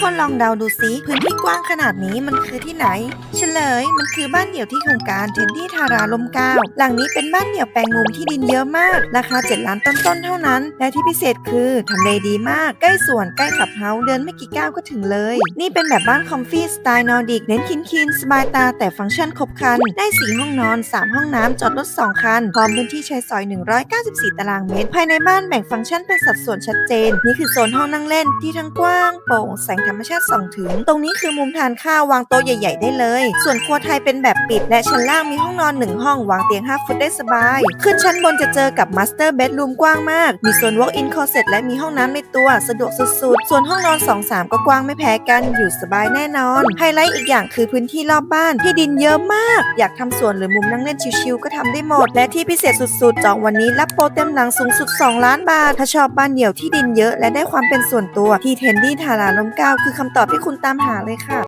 คนลองเดาดูซิพื้นที่กว้างขนาดนี้มันคือที่ไหน เฉลย มันคือบ้านเดี่ยวที่โครงการเทนที่ทาราลมเก้าหลังนี้เป็นบ้านเดี่ยวแปลงมุมที่ดินเยอะมาก ราคา 7 ล้านต้นๆเท่านั้น และที่พิเศษคือทำเลดีมาก ใกล้สวนใกล้ขับเฮาเดินไม่กี่ก้าวก็ถึงเลย นี่เป็นแบบบ้านคอมฟี่สไตล์นอร์ดิกเน้นคินคินสบายตาแต่ฟังก์ชันครบครัน ได้สีห้องนอน 3 ห้องน้ำจอดรถ 2 คัน พร้อมพื้นที่ใช้สอย 194 ตารางเมตร ภายในบ้านแบ่งฟังก์ชันเป็นสัดส่วนชัดเจน นี่คือโซนห้องนั่งเล่นที่ทั้งกว้างโปร่งแสงธรรมชาติส่องถึง ตรงนี้คือมุมทานข้าววางโต๊ะใหญ่ ๆ ได้เลย ส่วนครัวไทยเป็นแบบปิด และชั้นล่างมีห้องนอน1ห้องวางเตียง 5 ฟุตได้สบาย ขึ้นชั้นบนจะเจอกับมาสเตอร์เบดรูมกว้างมาก มีโซน walk-in closet และมีห้องน้ำในตัวสะดวกสุดๆ ส่วนห้องนอน 2-3 ก็กว้างไม่แพ้กันอยู่สบายแน่นอน ไฮไลท์อีกอย่างคือพื้นที่รอบบ้านที่ดินเยอะมาก อยากทำสวนหรือมุมนั่งเล่นชิลๆก็ทำได้หมด และที่พิเศษสุดๆ จองวันนี้รับโปรเต็มหลังสูงสุด 2 ล้านบาท ถ้าชอบบ้านเดี่ยวที่ดินเยอะและได้ความเป็นส่วนตัวที่เทนดี้ทาราลมเก้าคือคำตอบที่คุณตามหาเลยค่ะ